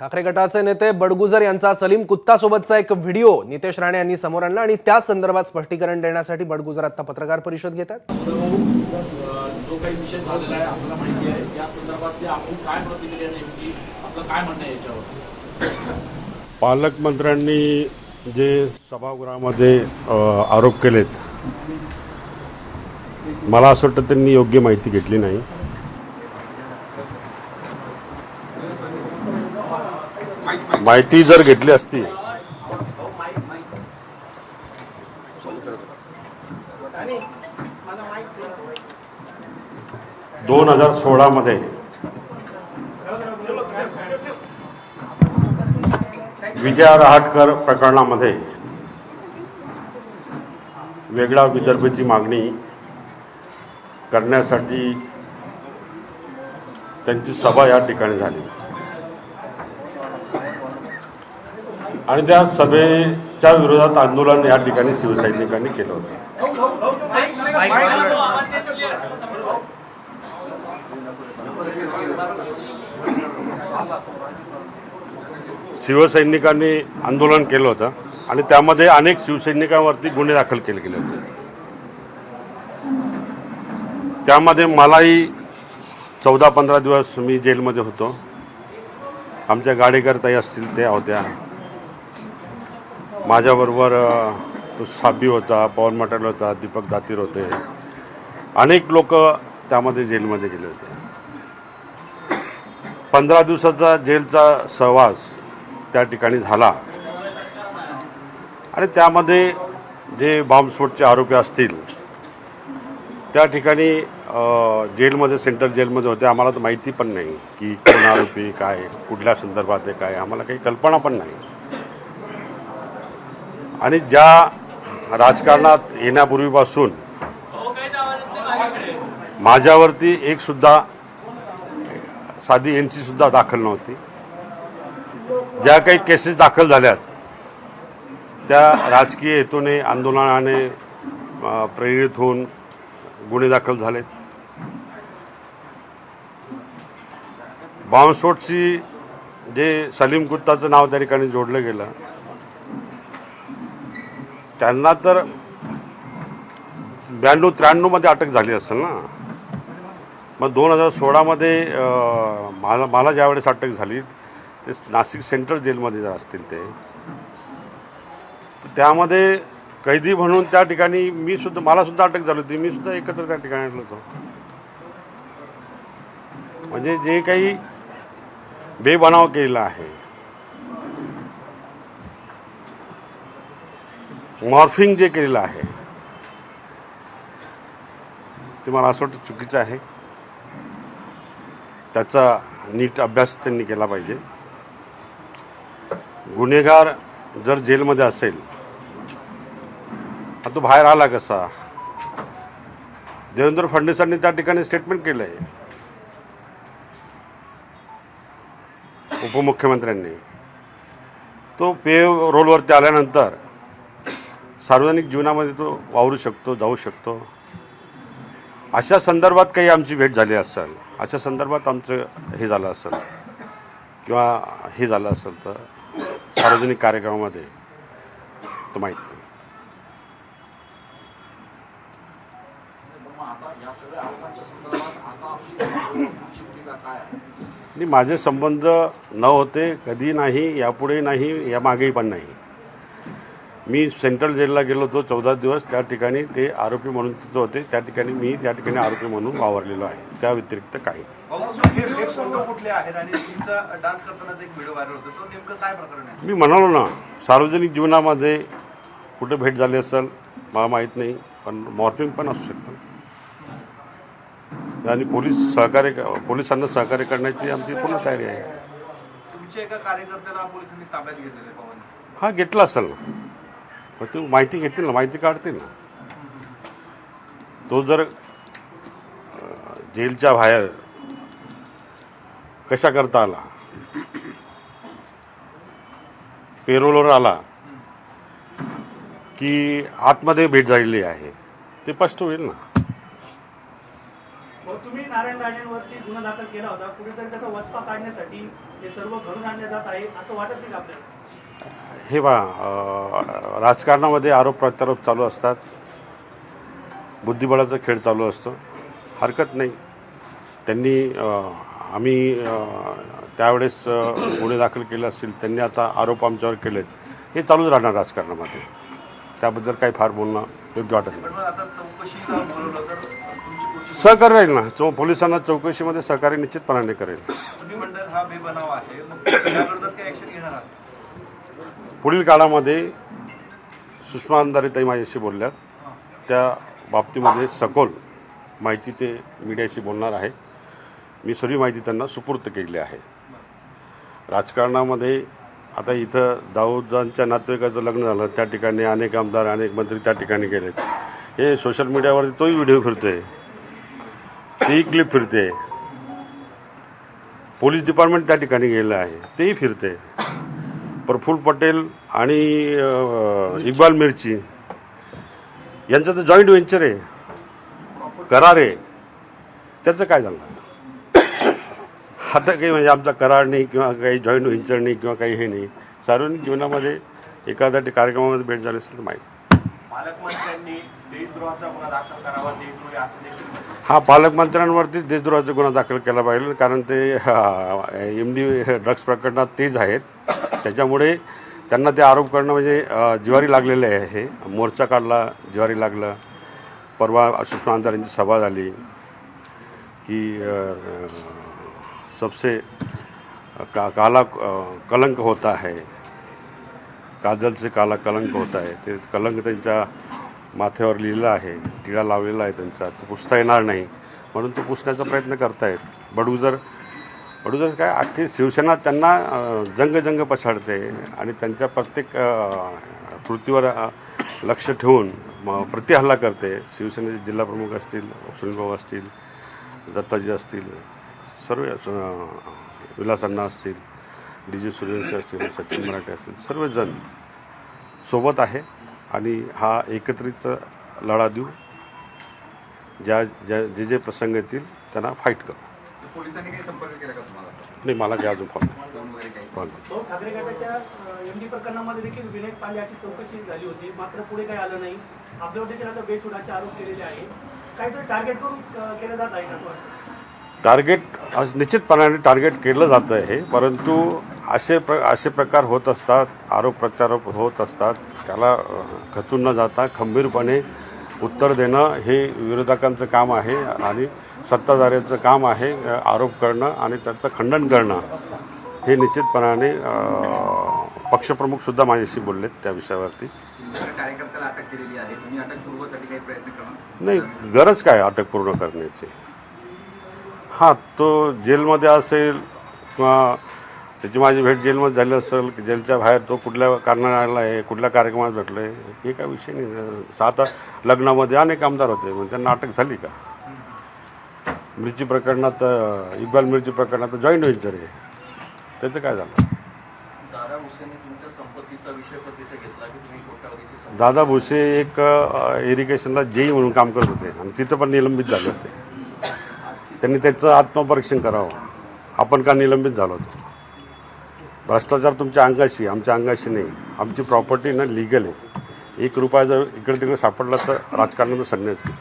ठाकरे गटाचे नेते बडगुजर यांचा सलीम कुत्तासोबतचा एक व्हिडिओ नितेश राणे यांनी समोर आणला आणि त्या संदर्भात स्पष्टीकरण देण्यासाठी बडगुजर आता पत्रकार परिषद घेत आहेत. जो काही विषय झालेला आहे आपल्याला माहिती आहे. या संदर्भातली आपण काय प्रतिक्रिया नेमकी आपलं काय म्हणणं आहे याच्यावर? पालकमंत्र्यांनी जे सभागृहामध्ये आरोप केलेत मला असं वाटतं त्यांनी योग्य माहिती घेतली नाही. माहिती जर घेतली असती. दोन हजार सोळामध्ये विजया रहाटकर प्रकरणामध्ये. वेगळा विदर्भची मागणी करण्यासाठी त्यांची सभा या ठिकाणी झाली. आणि त्या सभेच्या विरोधात आंदोलन या ठिकाणी शिवसैनिकांनी केलं होतं. शिवसैनिकांनी आंदोलन केलं होतं आणि त्यामध्ये अनेक शिवसैनिकांवरती गुन्हे दाखल केले गेले होते. त्यामध्ये मलाही चौदा पंधरा दिवस मी जेलमध्ये होतो. आमच्या गाडेकरताई असतील त्या होत्या. माझ्याबरोबर अ, तो साबी होता पवन मटेल होता दीपक दातीर होते. अनेक लोक त्यामध्ये जेलमध्ये गेले होते. पंधरा दिवसाचा जेलचा सहवास त्या ठिकाणी झाला. आणि त्यामध्ये जे बॉम्बस्फोटचे आरोपी असतील त्या ठिकाणी जेलमध्ये सेंट्रल जेलमध्ये होते. आम्हाला तर माहिती पण नाही की कोण आरोपी काय कुठल्या संदर्भात आहे काय आम्हाला काही कल्पना पण नाही. आणि ज्या राजकारणात येण्यापूर्वीपासून माझ्यावरती एक सुद्धा साधी एन सी सुद्धा दाखल नव्हती. ज्या काही केसेस दाखल झाल्यात त्या राजकीय हेतूने आंदोलनाने प्रेरित होऊन गुन्हे दाखल झालेत. बॉम्बस्फोटची जे सलीम गुत्ताचं नाव त्या ठिकाणी जोडलं गेलं त्यांना तर ब्याण्णव त्र्याण्णवमध्ये अटक झाली असेल ना. मग दोन हजार सोळामध्ये मला मला ज्यावेळेस अटक झाली ते नाशिक सेंट्रल जेलमध्ये जर असतील ते तर त्यामध्ये कैदी म्हणून त्या ठिकाणी मी सुद्धा मला सुद्धा अटक झाली होती. मी सुद्धा एकत्र त्या ठिकाणी आलो होतो. म्हणजे जे काही बेबनाव केलेला आहे मॉर्फिंग जे केलेलं आहे ते मला असं वाटतं चुकीचं आहे. त्याचा नीट अभ्यास त्यांनी केला पाहिजे. गुन्हेगार जर जेलमध्ये असेल तर तो बाहेर आला कसा? देवेंद्र फडणवीसांनी त्या ठिकाणी स्टेटमेंट केलं आहे उपमुख्यमंत्र्यांनी. तो पे रोलवरती आल्यानंतर सार्वजनिक जीवनामध्ये तो वावरू शकतो जाऊ शकतो. अशा संदर्भात काही आमची भेट झाली असेल अशा संदर्भात आमचं हे झालं असेल किंवा हे झालं असेल तर सार्वजनिक कार्यक्रमामध्ये तर माहीत नाही. माझे संबंध न होते कधी नाही यापुढे नाही यामागेही पण नाही. मी सेंट्रल जेलला गेलो होतो चौदा दिवस. त्या ठिकाणी ते आरोपी म्हणून तिथं होते. त्या ठिकाणी मी त्या ठिकाणी आरोपी म्हणून वावरलेलो आहे. त्या व्यतिरिक्त काही मी म्हणालो ना सार्वजनिक जीवनामध्ये कुठे भेट झाली असेल मला माहीत नाही पण मॉर्फिंग पण असू शकतं. आणि पोलीस सहकार्य पोलिसांना सहकार्य करण्याची आमची पूर्ण तयारी आहे. हा घेतला असेल ना. मग तू माहिती घेतील ना माहिती काढतील ना. तो जर जेलच्या बाहेर कशा करता आला? पेरोलवर आला की आतमध्ये भेट झालेली आहे ते स्पष्ट होईल ना. तुम्ही नारायण राणेंवरती गुन्हा दाखल केला होता कुठेतरी त्याचा वचपा काढण्यासाठी हे सर्व घडून आणले जात आहे असं वाटत नाही आपल्याला? हे बा राजकारणामध्ये आरोप प्रत्यारोप चालू असतात. बुद्धिबळाचा खेळ चालू असतो. हरकत नाही. त्यांनी आम्ही त्यावेळेस गुन्हे दाखल केले असतील त्यांनी आता आरोप आमच्यावर केलेत. हे चालूच राहणार राजकारणामध्ये. त्याबद्दल काही फार बोलणं योग्य वाटत नाही. सहकार्य राहील ना. चौ पोलिसांना चौकशीमध्ये सहकार्य निश्चितपणाने करेल. पुढील काळामध्ये सुषमा अंधारे ताई माझ्याशी बोलल्यात. त्या बाबतीमध्ये सखोल माहिती ते मीडियाशी बोलणार आहे. मी सर्व माहिती त्यांना सुपूर्त केली आहे. राजकारणामध्ये आता इथं दाऊदांच्या नातेवाईकाचं लग्न झालं. त्या ठिकाणी अनेक आमदार अनेक मंत्री त्या ठिकाणी गेलेत. हे सोशल मीडियावरती तोही व्हिडिओ फिरतोय. तेही क्लिप फिरते पोलीस डिपार्टमेंट त्या ठिकाणी गेलं आहे. तेही फिरते प्रफुल्ल पटेल आणि इक्बाल मिर्ची. यांचं तर जॉईंट व्हेंचर आहे. करार आहे. त्याचं काय झालं आता काही म्हणजे आमचा करार नाही किंवा काही जॉईंट व्हेंचर नाही किंवा काही हे नाही. सार्वजनिक जीवनामध्ये एखाद्या कार्यक्रमामध्ये भेट झाली असेल तर माहीत. पालकमंत्र्यांनी देशद्रोहाचा गुन्हा दाखल करावा देशद्रोही असं देखील हा पालकमंत्र्यांवरती देशद्रोहाचा गुन्हा दाखल केला पाहिजे कारण ते एम डी ड्रग्ज प्रकरणात तेच आहेत. त्याच्यामुळे त्यांना ते आरोप करणं म्हणजे ज्वारी जिवारी लागलेले आहे. हे मोर्चा काढला जिवारी लागलं. परवा सुषमा आमदारांची सभा झाली की सबसे का काला कलंक होता है. काजलचे काला कलंक होत आहे. ते कलंक त्यांच्या माथ्यावर लिहिलं आहे. टिळा लावलेला आहे त्यांचा. तो पुसता येणार नाही. म्हणून तो पुसण्याचा प्रयत्न करतायत. बडगुजर बडगुजर काय अख्खी शिवसेना त्यांना जंगजंग जंग जंग पछाडते आणि त्यांच्या प्रत्येक कृतीवर लक्ष ठेवून म- प्रतिहल्ला करते. शिवसेनेचे जिल्हाप्रमुख असतील सुनीलभाऊ असतील दत्ताजी असतील सर्व विलासांना असतील. डी जी सूर्यवंशी असतील सचिन मराठे असतील सर्वजण सोबत आहे आणि हा एकत्रित लढा देऊ. ज्या ज्या जे जे प्रसंग येतील त्यांना फाईट करू. पोलिसांनी काही संपर्क केला का तुम्हाला? नाही मला काय अजून फोन फोन वगैरे काही? फोन भाऊ ठाकरे गटाच्या एमडी प्रकरणामध्ये देखील विनायक पांडे याची चौकशी झाली होती. मात्र पुढे काही आलं नाही. आपल्यावर देखील आता बेछुडाचे आरोप केलेले आहे काहीतरी टार्गेट करून अं, केलं जात आहे असं वाटतं? टार्गेट आज निश्चितपणाने टार्गेट केलं जातं आहे परंतु असे प्र असे प्रकार होत असतात आरोप प्रत्यारोप होत असतात. त्याला खचून न जाता खंबीरपणे उत्तर देणं हे विरोधकांचं काम आहे आणि सत्ताधाऱ्यांचं काम आहे आरोप करणं आणि त्याचं खंडन करणं. हे निश्चितपणाने पक्षप्रमुखसुद्धा माझ्याशी बोललेत त्या विषयावरती. नाही गरज काय अटक पूर्ण करण्याची? हां तो जेलमध्ये असेल किंवा त्याची माझी भेट जेलमध्ये झाली असेल जेलच्या बाहेर तो कुठल्या कारणाने आला आहे कुठल्या कार्यक्रमात भेटलो आहे हे काय विषय नाही. आता लग्नामध्ये अनेक आमदार होते मग त्यांना अटक झाली का? मिरची प्रकरणात इक्बाल मिरची प्रकरणात जॉईंट व्हेंचर आहे त्याचं काय झालं? दादा भुसे एक इरिगेशनला जेई म्हणून काम करत होते आणि तिथं पण निलंबित झाले होते. त्यांनी त्याचं आत्मपरीक्षण करावं. आपण का निलंबित झालो होतो? भ्रष्टाचार तुमच्या अंगाशी आमच्या अंगाशी नाही. आमची प्रॉपर्टी ना लिगल आहे. एक रुपया जर इकडे तिकडे सापडला तर राजकारणाचा संन्यास घे.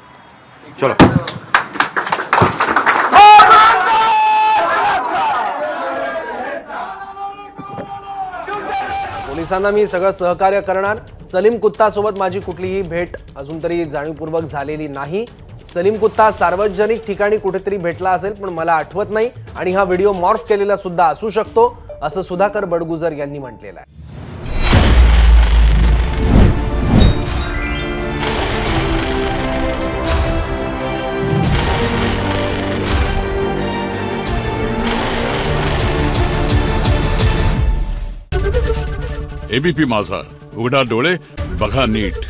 चलो. पोलिसांना मी सगळं सहकार्य करणार. सलीम कुत्तासोबत माझी कुठलीही भेट अजून तरी जाणीवपूर्वक झालेली नाही. सलीम कुत्ता सार्वजनिक ठिकाणी कुठेतरी भेटला असेल पण मला आठवत नाही. आणि हा व्हिडिओ मॉर्फ केलेला सुद्धा असू शकतो. असं सुधाकर बडगुजर यांनी म्हटलेलं आहे. एबीपी माझा. उघडा डोळे बघा नीट.